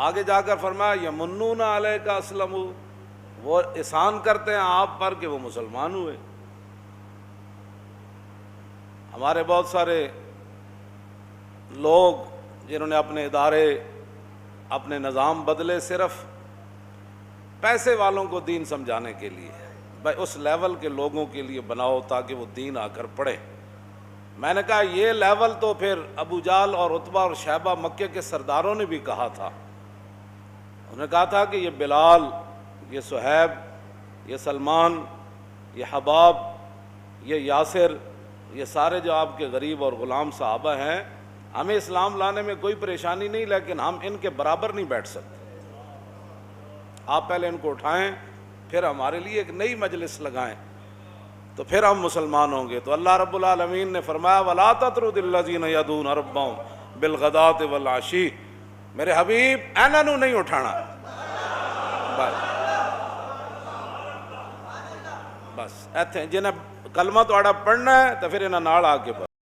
آگے جا کر فرمایا یہ منون علیہ کا اسلم، وہ احسان کرتے ہیں آپ پر کہ وہ مسلمان ہوئے۔ ہمارے بہت سارے لوگ جنہوں نے اپنے ادارے، اپنے نظام بدلے صرف پیسے والوں کو دین سمجھانے کے لیے بھائی، اس لیول کے لوگوں کے لیے بناؤ تاکہ وہ دین آ کر پڑھے میں نے کہا، یہ لیول تو پھر ابو جال اور اتبا اور شہبہ مکے کے سرداروں نے بھی کہا تھا۔ انہوں نے کہا تھا کہ یہ بلال، یہ سہیب، یہ سلمان، یہ حباب، یہ یاسر، یہ سارے جو آپ کے غریب اور غلام صحابہ ہیں، ہمیں اسلام لانے میں کوئی پریشانی نہیں، لیکن ہم ان کے برابر نہیں بیٹھ سکتے۔ آپ پہلے ان کو اٹھائیں، پھر ہمارے لیے ایک نئی مجلس لگائیں، تو پھر ہم مسلمان ہوں گے۔ تو اللہ رب العالمین نے فرمایا، ولا تطرد الذین یدون ربهم بالغداۃ والعشی ਮੇਰੇ ਹਬੀਬ, ਇਹਨਾਂ ਨੂੰ ਨਹੀਂ ਉਠਾਣਾ ਬਸ। ਬਸ, ਇੱਥੇ ਜਿਹਨਾਂ ਕਲਮਾ ਤੁਹਾਡਾ ਪੜਨਾ ਹੈ, ਤਾਂ ਫਿਰ ਇਹਨਾਂ ਨਾਲ ਆ ਕੇ